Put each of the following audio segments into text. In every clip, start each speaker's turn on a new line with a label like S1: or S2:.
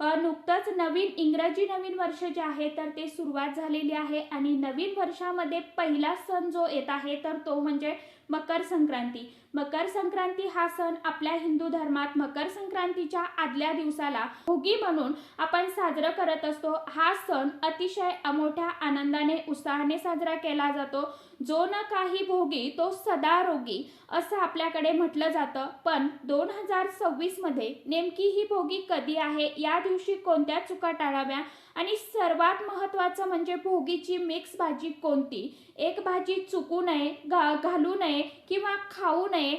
S1: नुकतंच नवीन इंग्रजी नवीन वर्ष जे आहे तर ते सुरुवात झालेली आहे आणि नवीन वर्षामध्ये पहिला सण जो येत आहे तर तो म्हणजे मकर संक्रांती. मकर संक्रांती हा सण आपल्या हिंदू धर्मात मकर संक्रांतीच्या आदल्या दिवसाला भोगी म्हणून आपण साजरं करत असतो. हा सण अतिशय अमोठ्या आनंदाने उत्साहाने साजरा केला जातो. जो न काही भोगी तो सदा रोगी असं आपल्याकडे म्हटलं जातं. पण दोन हजार सव्वीसमध्ये नेमकी ही भोगी कधी आहे? या दिवशी कोणत्या चुका टाळाव्या? आणि सर्वात महत्त्वाचं म्हणजे भोगीची मिक्स भाजी कोणती? एक भाजी चुकू नये घा घालू नये किंवा खाऊ नये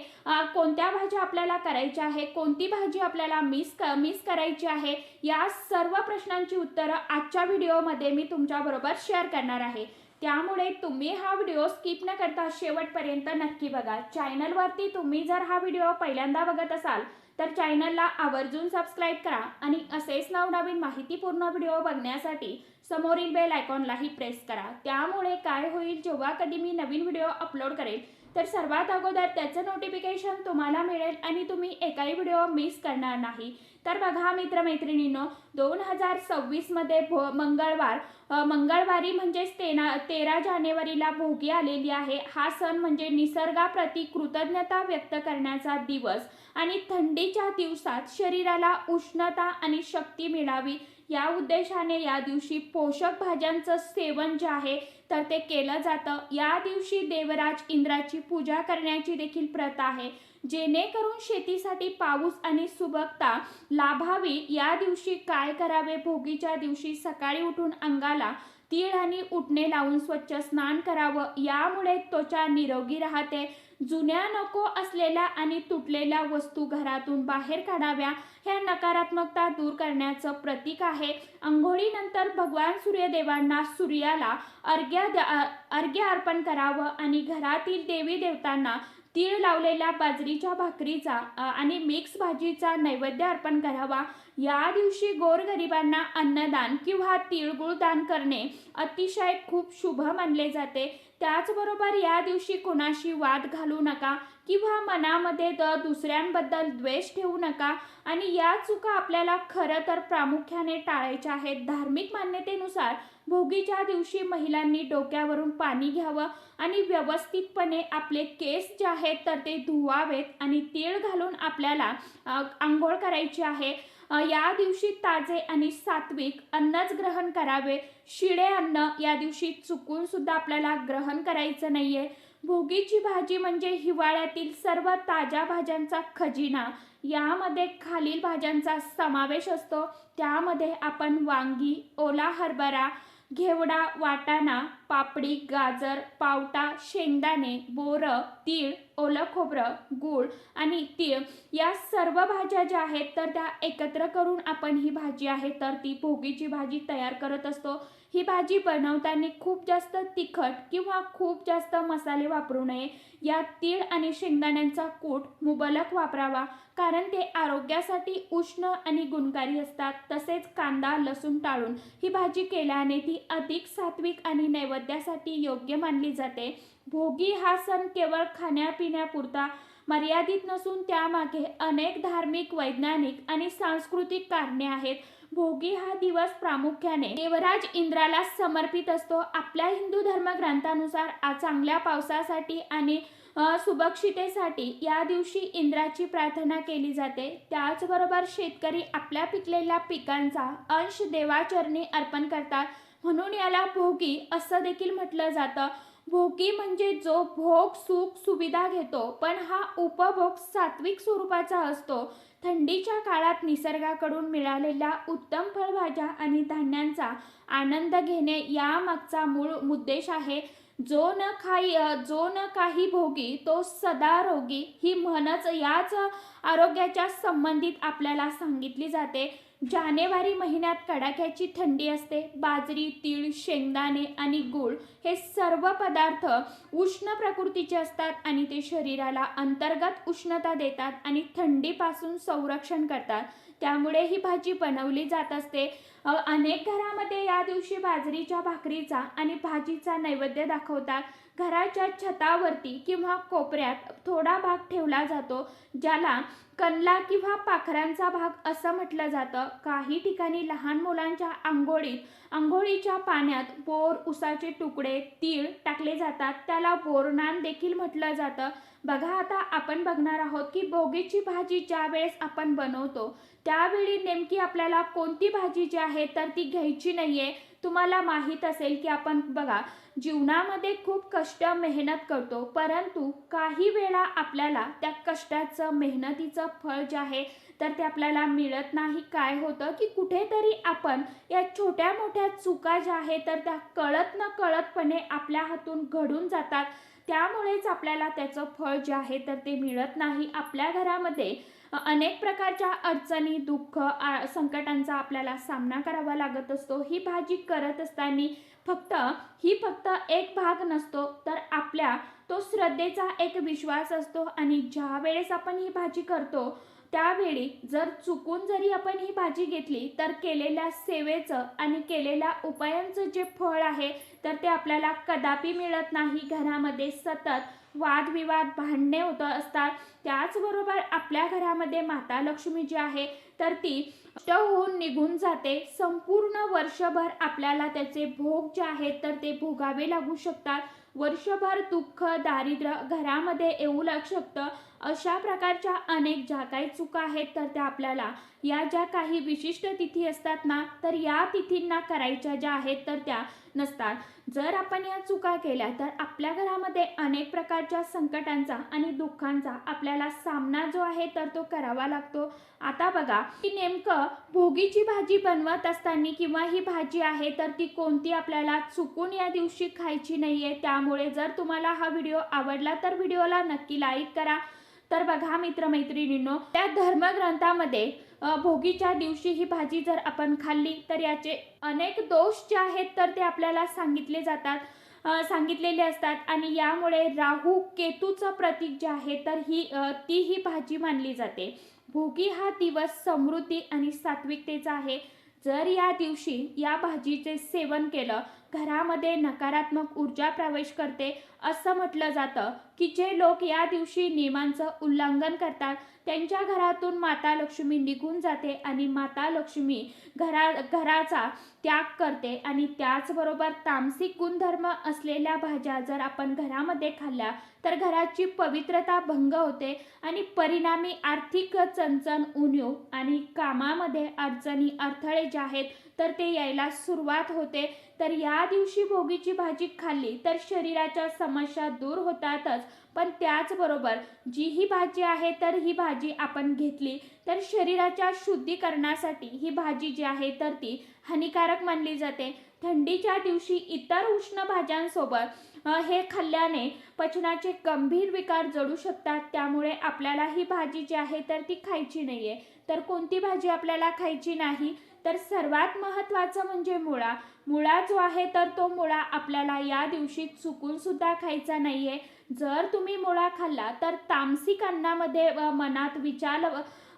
S1: कोणत्या भाज्या आपल्याला करायच्या आहे? कोणती भाजी आपल्याला मिस क मिस करायची आहे? या सर्व प्रश्नांची उत्तरं आजच्या व्हिडिओमध्ये मी तुमच्याबरोबर शेअर करणार आहे. त्यामुळे तुम्ही हा व्हिडिओ स्किप न करता शेवटपर्यंत नक्की बघा. चॅनलवरती तुम्ही जर हा व्हिडिओ पहिल्यांदा बघत असाल तर चॅनलला आवर्जून सबस्क्राईब करा आणि असेच नवनवीन माहितीपूर्ण व्हिडिओ बघण्यासाठी समोरील बेल आयकॉनलाही प्रेस करा. त्यामुळे काय होईल जेव्हा कधी मी नवीन व्हिडिओ अपलोड करेल तर सर्वात अगोदर त्याचं नोटिफिकेशन तुम्हाला मिळेल आणि तुम्ही एकाही व्हिडिओ मिस करणार नाही. तर बघा मित्रमैत्रिणींनो दोन हजार सव्वीसमध्ये भो मंगळवार मंगळवारी म्हणजेच तेना तेरा जानेवारीला भोगी आलेली आहे. हा सण म्हणजे निसर्गाप्रती कृतज्ञता व्यक्त करण्याचा दिवस. आणि थंडीच्या दिवसात शरीराला उष्णता आणि शक्ती मिळावी या उद्देशाने या दिवशी पोषक भाज्यांचं सेवन जे आहे तर ते केलं जातं. या दिवशी देवराज इंद्राची पूजा करण्याची देखील प्रथा आहे. जेणेकरून शेतीसाठी पाऊस आणि सुबकता लाभावी. या दिवशी काय करावे? भोगीच्या दिवशी सकाळी उठून अंगाला तीळ आणि उठणे लावून स्वच्छ स्नान करावं. यामुळे त्वचा निरोगी राहते. जुन्या नको असलेल्या आणि तुटलेल्या वस्तू घरातून बाहेर काढाव्या. ह्या नकारात्मकता दूर करण्याचं प्रतीक आहे. आंघोळीनंतर भगवान सूर्यदेवांना सूर्याला अर्घ्य अर्घ्य अर्पण करावं आणि घरातील देवी देवतांना तीळ लावलेल्या बाजरीच्या भाकरीचा आणि मिक्स भाजीचा नैवेद्य अर्पण करावा. या दिवशी गोरगरिबांना अन्नदान किंवा तिळगुळ दान करणे अतिशय खूप शुभ मानले जाते. त्याचबरोबर या दिवशी कोणाशी वाद घालू नका किंवा मनामध्ये द दुसऱ्यांबद्दल द्वेष ठेवू नका. आणि या चुका आपल्याला खरं तर प्रामुख्याने टाळायच्या आहेत. धार्मिक मान्यतेनुसार भोगीच्या दिवशी महिलांनी डोक्यावरून पाणी घ्यावं आणि व्यवस्थितपणे आपले केस जे आहेत तर ते धुवावेत आणि तीळ घालून आपल्याला आंघोळ करायची आहे. या दिवशी ताजे आणि सात्विक अन्नच ग्रहण करावे. शिळे अन्न या दिवशी चुकून सुद्धा आपल्याला ग्रहण करायचं नाहीये. भोगीची भाजी म्हणजे हिवाळ्यातील सर्व ताज्या भाज्यांचा खजिना. यामध्ये खालील भाज्यांचा समावेश असतो. त्यामध्ये आपण वांगी ओला हरभरा घेवडा वाटाणा पापडी गाजर पावटा शेंगदाणे बोरं तीळ ओलं खोबरं गूळ आणि तीळ या सर्व भाज्या ज्या आहेत तर त्या एकत्र करून आपण ही भाजी आहे तर ती भोगीची भाजी तयार करत असतो. ही भाजी बनवताना खूप जास्त तिखट किंवा खूप जास्त मसाले वापरू नये. यात तीळ आणि शेंगदाण्यांचा कूट मुबलक वापरावा कारण ते आरोग्यासाठी उष्ण आणि गुणकारी असतात. तसेच कांदा लसूण टाळून ही भाजी केल्याने ती अधिक सात्विक आणि नैवेद्यासाठी योग्य मानली जाते. भोगी हा सण केवळ खाण्यापिण्यापुरता मर्यादित नसून त्यामागे अनेक धार्मिक वैज्ञानिक आणि सांस्कृतिक कारणे आहेत. भोगी हा दिवस प्रामुख्याने देवराज इंद्राला समर्पित असतो. आपल्या हिंदू धर्मग्रंथानुसार चांगल्या पावसासाठी आणि सुभक्षितेसाठी या दिवशी इंद्राची प्रार्थना केली जाते. त्याचबरोबर शेतकरी आपल्या पिकलेल्या पिकांचा अंश देवाचरणी अर्पण करतात. म्हणून याला भोगी असं देखील म्हटलं जातं. भोगी म्हणजे जो भोग सुख सुविधा घेतो पण हा उपभोग सात्विक स्वरूपाचा असतो. थंडीच्या काळात निसर्गाकडून मिळालेल्या उत्तम फळभाज्या आणि धान्यांचा आनंद घेणे यामागचा मूळ उद्देश आहे. जो न खाई जो न काही भोगी तो सदा रोगी ही म्हणच याच आरोग्याच्या संबंधित आपल्याला सांगितली जाते. जानेवारी महिन्यात कडाक्याची थंडी असते. बाजरी तीळ शेंगदाणे आणि गूळ हे सर्व पदार्थ उष्ण प्रकृतीचे असतात आणि ते शरीराला अंतर्गत उष्णता देतात आणि थंडीपासून संरक्षण करतात. त्यामुळे ही भाजी बनवली जात असते. अनेक घरामध्ये या दिवशी बाजरीच्या भाकरीचा आणि भाजीचा नैवेद्य दाखवतात. घराच्या छतावरती किंवा कोपऱ्यात थोडा भाग ठेवला जातो ज्याला कणला किंवा पाखरांचा भाग असं म्हटलं जातं. काही ठिकाणी लहान मुलांच्या आंघोळीत आंघोळीच्या पाण्यात बोर उसाचे तुकडे तीळ टाकले जातात. त्याला बोरनान देखील म्हटलं जातं. बघा आता आपण बघणार आहोत की भोगीची भाजी ज्या वेळेस आपण बनवतो त्यावेळी नेमकी आपल्याला कोणती भाजी जी आहे तर ती घ्यायची नाहीये. तुम्हाला माहीत असेल की आपण बघा जीवनामध्ये खूप कष्ट मेहनत करतो परंतु काही वेळा आपल्याला त्या कष्टाचं मेहनतीचं फळ जे आहे तर ते आपल्याला मिळत नाही. काय होतं की कुठेतरी आपण या छोट्या मोठ्या चुका ज्या आहेत तर त्या कळत न कळतपणे आपल्या हातून घडून जातात. त्यामुळेच आपल्याला त्याचं फळ जे आहे तर ते मिळत नाही. आपल्या घरामध्ये अनेक प्रकारच्या अडचणी दुःख आ- संकटांचा आपल्याला सामना करावा लागत असतो. ही भाजी करत असताना फक्त ही फक्त एक भाग नसतो तर आपल्या तो श्रद्धेचा एक विश्वास असतो. आणि ज्या वेळेस आपण ही भाजी करतो त्यावेळी जर चुकून जरी आपण ही भाजी घेतली तर केलेल्या सेवेचं आणि केलेल्या उपायांचं जे फळ आहे तर ते आपल्याला कदापि मिळत नाही. घरामध्ये सतत वादविवाद भांडणे होत असतात. त्याचबरोबर आपल्या घरामध्ये माता लक्ष्मी जी आहे तर ती नष्ट होऊन निघून जाते. संपूर्ण वर्षभर आपल्याला त्याचे भोग जे आहेत तर ते भोगावे लागू शकतात. वर्षभर दुःख दारिद्र्य घरामध्ये येऊ लाग शकतं. अशा प्रकारच्या अनेक ज्या काही चुका आहेत तर त्या आपल्याला या ज्या काही विशिष्ट तिथी असतात ना तर या तिथींना करायच्या ज्या आहेत तर त्या नसतात. जर आपण या चुका केल्या तर आपल्या घरामध्ये अनेक प्रकारच्या संकटांचा आणि दुःखांचा आपल्याला सामना जो आहे तर तो करावा लागतो. आता बघा की नेमकं भोगीची भाजी बनवत असताना किंवा ही भाजी आहे तर ती कोणती आपल्याला चुकून या दिवशी खायची नाहीये. त्यामुळे जर तुम्हाला हा व्हिडिओ आवडला तर व्हिडिओला नक्की लाईक करा. तर बघा मित्रमैत्रिणींनो त्या धर्मग्रंथामध्ये भोगीच्या दिवशी ही भाजी जर आपण खाल्ली तर याचे अनेक दोष जे आहेत तर ते आपल्याला सांगितले जातात सांगितलेले असतात. आणि यामुळे राहू केतूचं प्रतीक जे आहे तर ही ती ही भाजी मानली जाते. भोगी हा दिवस समृद्धी आणि सात्विकतेचा आहे. जर या दिवशी या भाजीचे सेवन केलं घरामध्ये नकारात्मक ऊर्जा प्रवेश करते असं म्हटलं जातं की जे लोक या दिवशी नियमांचं उल्लंघन करतात त्यांच्या घरातून माता लक्ष्मी निघून जाते आणि माता लक्ष्मी घरा घराचा त्याग करते आणि त्याचबरोबर तामसिक गुणधर्म असलेल्या भाज्या जर आपण घरामध्ये खाल्ल्या तर घराची पवित्रता भंग होते आणि परिणामी आर्थिक चणचण उणीव आणि कामामध्ये अडचणी अडथळे जे आहेत तर ते यायला सुरुवात होते. तर या दिवशी भोगीची भाजी खाल्ली तर शरीराच्या समस्या दूर होतातच. पण त्याचबरोबर जी ही भाजी आहे तर ही भाजी आपण घेतली तर शरीराच्या शुद्धीकरणासाठी ही भाजी जी आहे तर ती हानिकारक मानली जाते. थंडीच्या दिवशी इतर उष्ण भाज्यांसोबत हे खाल्ल्याने पचनाचे गंभीर विकार जडू शकतात. त्यामुळे आपल्याला ही भाजी जी आहे तर ती खायची नाहीये. तर कोणती भाजी आपल्याला खायची नाही? तर सर्वात महत्त्वाचं म्हणजे मुळा. मुळा जो आहे तर तो मुळा आपल्याला या दिवशी चुकून सुद्धा खायचा आहे जर तुम्ही मुळा खाल्ला तर तामसिक अन्नामध्ये मनात विचार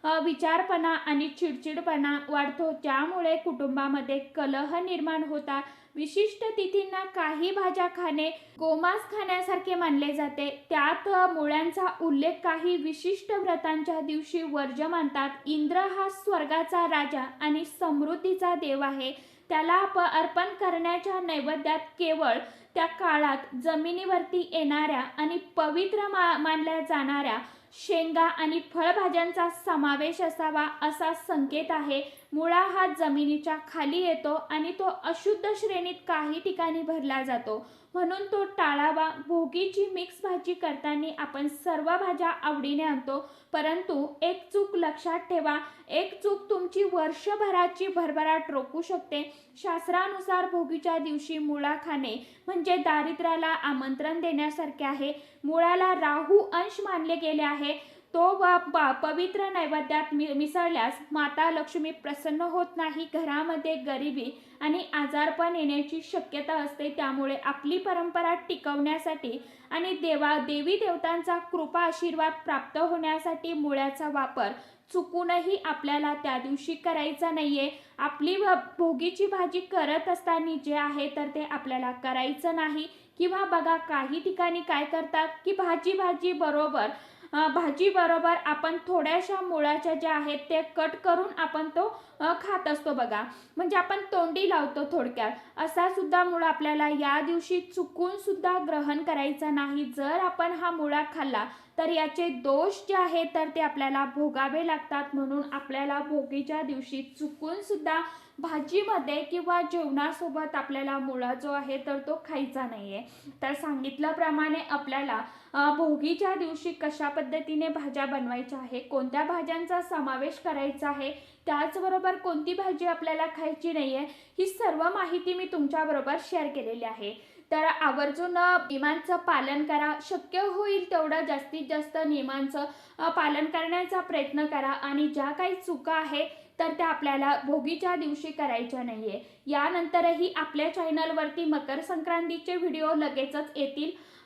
S1: विचारपणा आणि चिडचिडपणा वाढतो. त्यामुळे कुटुंबामध्ये कलह निर्माण होतात विशिष्ट तिथींना काही भाज्या खाणे गोमांस खाण्यासारखे मानले जाते. त्यात मुळ्यांचा उल्लेख काही विशिष्ट व्रतांच्या दिवशी वर्ज मानतात. इंद्र हा स्वर्गाचा राजा आणि समृद्धीचा देव आहे. त्याला अप अर्पण करण्याच्या नैवेद्यात केवळ त्या काळात जमिनीवरती येणाऱ्या आणि पवित्र मा मानल्या जाणाऱ्या शेंगा आणि फळभाज्यांचा समावेश असावा असा संकेत आहे. मुळा हा जमिनीच्या खाली येतो आणि तो अशुद्ध श्रेणीत काही ठिकाणी भरला जातो. म्हणून तो टाळावा. भोगीची मिक्स भाजी करताना आपण सर्व भाज्या आवडीने आणतो. परंतु एक चूक लक्षात ठेवा. एक चूक तुमची वर्षभराची भरभराट रोखू शकते. शास्त्रानुसार भोगीच्या दिवशी मुळा खाणे म्हणजे दारिद्र्याला आमंत्रण देण्यासारखे आहे. मुळाला राहू अंश मानले गेले आहे. तो बा बा पवित्र नैवेद्यात मि मिसळल्यास माता लक्ष्मी प्रसन्न होत नाही घरामध्ये गरिबी आणि आजारपण येण्याची शक्यता असते त्यामुळे आपली परंपरा टिकवण्यासाठी आणि देवा देवी देवतांचा कृपा आशीर्वाद प्राप्त होण्यासाठी मुळ्याचा वापर चुकूनही आपल्याला त्या दिवशी करायचं नाहीये. आपली भ- भोगीची भाजी करत असताना जे आहे तर ते आपल्याला करायचं नाही. किंवा बघा काही ठिकाणी काय करतात की भाजी भाजी बरोबर भाजीबरोबर आपण थोड्याशा मुळाच्या ज्या आहेत ते कट करून आपण तो खात असतो बघा. म्हणजे आपण तोंडी लावतो थोडक्यात. असा सुद्धा मुळा आपल्याला या दिवशी चुकून सुद्धा ग्रहण करायचा नाही. जर आपण हा मुळा खाल्ला तर याचे दोष जे आहेत तर ते आपल्याला भोगावे लागतात. म्हणून आपल्याला भोगीच्या दिवशी चुकून सुद्धा भाजीमध्ये किंवा जेवणासोबत आपल्याला मुळा जो आहे तर तो खायचा नाही आहे तर सांगितल्याप्रमाणे आपल्याला भोगीच्या दिवशी कशा पद्धतीने भाज्या बनवायच्या आहे कोणत्या भाज्यांचा समावेश करायचा आहे त्याचबरोबर कोणती भाजी आपल्याला खायची नाही आहे ही सर्व माहिती मी तुमच्याबरोबर शेअर केलेली आहे. तर आवर्जून नियमांचं पालन करा. शक्य होईल तेवढं जास्तीत जास्त नियमांचं पालन करण्याचा प्रयत्न करा आणि ज्या काही चुका आहे तर त्या आपल्याला भोगीच्या दिवशी करायच्या नाही आहे यानंतरही आपल्या चॅनलवरती मकर संक्रांतीचे व्हिडिओ लगेचच येतील.